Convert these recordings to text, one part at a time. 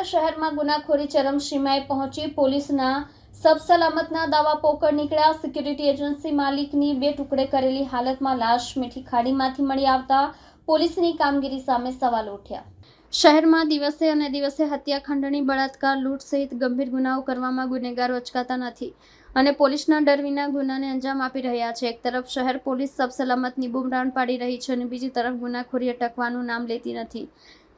સુરત શહેરમાં ગુનાખોરી ચરમસીમાએ પહોંચી પોલીસના સબસલામતના દાવા પોકળ નીકળ્યા. સિક્યુરિટી એજન્સી માલિકની બે ટુકડે કરેલી હાલતમાં લાશ મીઠી ખાડીમાંથી મળી આવતા પોલીસની કામગીરી સામે સવાલ ઉઠ્યા. શહેરમાં દિવસે અને દિવસે હત્યા ખંડણી બળાત્કાર, લૂંટ સહિત ગંભીર ગુનાઓ કરવામાં ગુનેગાર અચકાતા નથી અને પોલીસના ડર વિના ગુનાને અંજામ આપી રહ્યા છે. એક તરફ શહેર પોલીસ સબસલામતની બૂમરાણ પાડી રહી છે અને બીજી તરફ ગુનાખોરી અટકવાનું નામ લેતી નથી.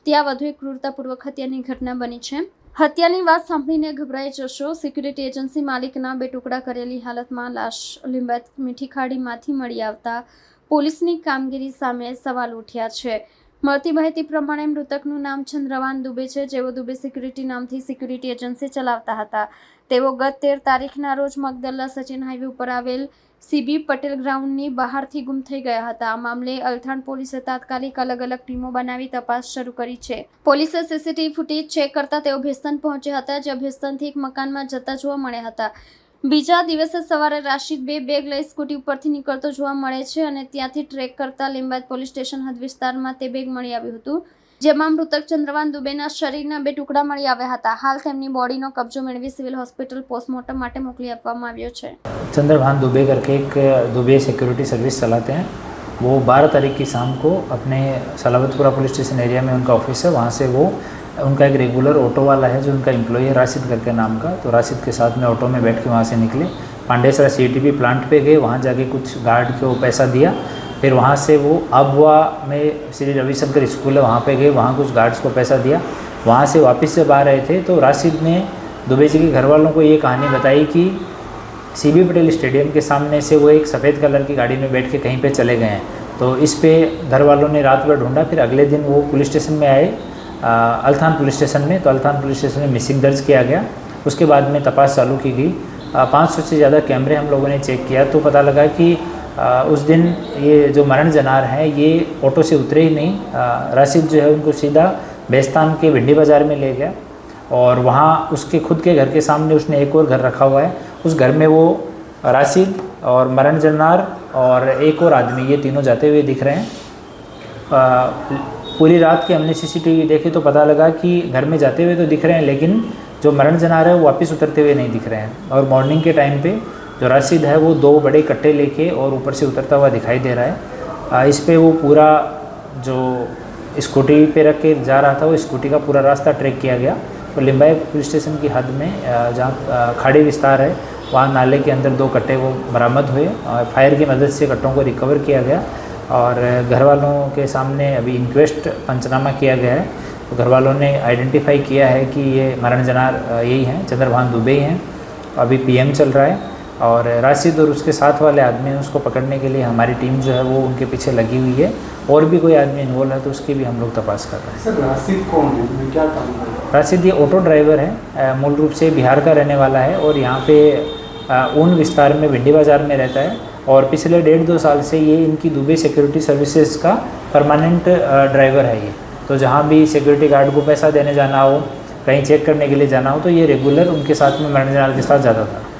ત્યાં વધુ એક ક્રૂરતાપૂર્વક હત્યાની ઘટના બની છે. હત્યાની વાત સાંભળીને ગભરાઈ જશો. સિક્યુરિટી એજન્સી માલિકના બે ટુકડા કરેલી હાલતમાં લાશ લિંબાયત મીઠી ખાડીમાંથી મળી આવતા પોલીસની કામગીરી સામે સવાલ ઉઠ્યા છે. મળતી માહિતી પ્રમાણે મૃતકનું નામ ચંદ્રવાન દુબે છે. જેઓ દુબે સિક્યુરિટી નામથી સિક્યુરિટી એજન્સી ચલાવતા હતા. તેઓ ગત તેર તારીખના રોજ મગદલ્લા સચિન હાઈવે ઉપર આવેલ સીબી પટેલ ગ્રાઉન્ડની બહારથી ગુમ થઈ ગયા હતા. આ મામલે અલથાણ પોલીસે તાત્કાલિક અલગ અલગ ટીમો બનાવી તપાસ શરૂ કરી છે. પોલીસે સીસીટીવી ફૂટેજ ચેક કરતા તેઓ ભેસ્તન પહોંચ્યા હતા જે ભેસ્તનથી એક મકાનમાં જતા જોવા મળ્યા હતા. બીજા દિવસે સવારે રાશિદ બે બેગ લઈ સ્કૂટી ઉપરથી નીકળતો જોવા મળે છે અને ત્યાંથી ટ્રેક કરતા લીંબાયત પોલીસ સ્ટેશન હદ વિસ્તારમાં તે બેગ મળી આવ્યું હતું જેમાં મૃતક ચંદ્રવાન દુબેના શરીરના બે ટુકડા મળી આવ્યા હતા હાલ તેમની બોડીનો કબજો મેળવી સિવિલ હોસ્પિટલ પોસ્ટમોર્ટમ માટે મોકલી આપવામાં આવ્યો છે चंद्रभान दुबे करके एक दुबे सिक्योरिटी सर्विस चलाते हैं वो बारह तारीख की शाम को अपने सलावतपुरा पुलिस स्टेशन एरिया में उनका ऑफिस है वहाँ से वो उनका एक रेगुलर ऑटो वाला है जो उनका एम्प्लॉय है, राशिद करके नाम का। तो राशिद के साथ में ऑटो में बैठ के वहाँ से निकले। पांडेसरा सी प्लांट पे गए, वहाँ जाके कुछ गार्ड को पैसा दिया। फिर वहाँ से वो अबवा में श्री रविशंकर स्कूल है, वहाँ पे गए, वहाँ कुछ गार्ड्स को पैसा दिया। वहाँ से वापस जब आ रहे थे तो राशिद ने दुबे जी के घर वालों को ये कहानी बताई कि सी बी पटेल स्टेडियम के सामने से वो एक सफ़ेद कलर की गाड़ी में बैठ के कहीं पे चले गए हैं। तो इस पे घर वालों ने रात भर ढूंढा, फिर अगले दिन वो पुलिस स्टेशन में आए। अल्थान पुलिस स्टेशन में तो अल्थान पुलिस स्टेशन में मिसिंग दर्ज किया गया। उसके बाद में तपास चालू की गई। पाँच सौ से ज़्यादा कैमरे हम लोगों ने चेक किया तो पता लगा कि आ, उस दिन ये जो मरण जनार हैं ये ऑटो से उतरे ही नहीं। राशिद जो है उनको सीधा बेस्तान के भिंडी बाज़ार में ले गया और वहाँ उसके खुद के घर के सामने उसने एक और घर रखा हुआ है। उस घर में वो राशिद और मरण जनार और एक और आदमी ये तीनों जाते हुए दिख रहे हैं। आ, पूरी रात की हमने सीसीटीवी देखी तो पता लगा कि घर में जाते हुए तो दिख रहे हैं, लेकिन जो मरण जनार है वो वापस उतरते हुए नहीं दिख रहे हैं। और मॉर्निंग के टाइम पे जो राशिद है वो दो बड़े कट्टे लेके और ऊपर से उतरता हुआ दिखाई दे रहा है। इस पर वो पूरा जो स्कूटी पे रख के जा रहा था, वो स्कूटी का पूरा रास्ता ट्रैक किया गया। तो लिम्बाई पुलिस स्टेशन की हद में जहाँ खाड़ी विस्तार है, वहाँ नाले के अंदर दो कट्टे वो बरामद हुए और फायर की मदद से कट्टों को रिकवर किया गया। और घर वालों के सामने अभी इंक्वेस्ट पंचनामा किया गया है। तो घर वालों ने आइडेंटिफाई किया है कि ये मरण जनार यही हैं चंद्रभान दुबे ही हैं। अभी पीएम चल रहा है और राशिद और उसके साथ वाले आदमी हैं उसको पकड़ने के लिए हमारी टीम जो है वो उनके पीछे लगी हुई है। और भी कोई आदमी इन्वॉल्व है तो उसकी भी हम लोग तपास कर रहे हैं। सर राशिद कौन है? क्या काम हैं? राशिद ये ऑटो ड्राइवर है मूल रूप से बिहार का रहने वाला है और यहाँ पे ऊन विस्तार में भिंडी बाज़ार में रहता है। और पिछले डेढ़ दो साल से ये इनकी दुबई सिक्योरिटी सर्विसेज़ का परमानेंट ड्राइवर है ये। तो जहाँ भी सिक्योरिटी गार्ड को पैसा देने जाना हो, कहीं चेक करने के लिए जाना हो तो ये रेगुलर उनके साथ में मैनेजर के साथ जाता था।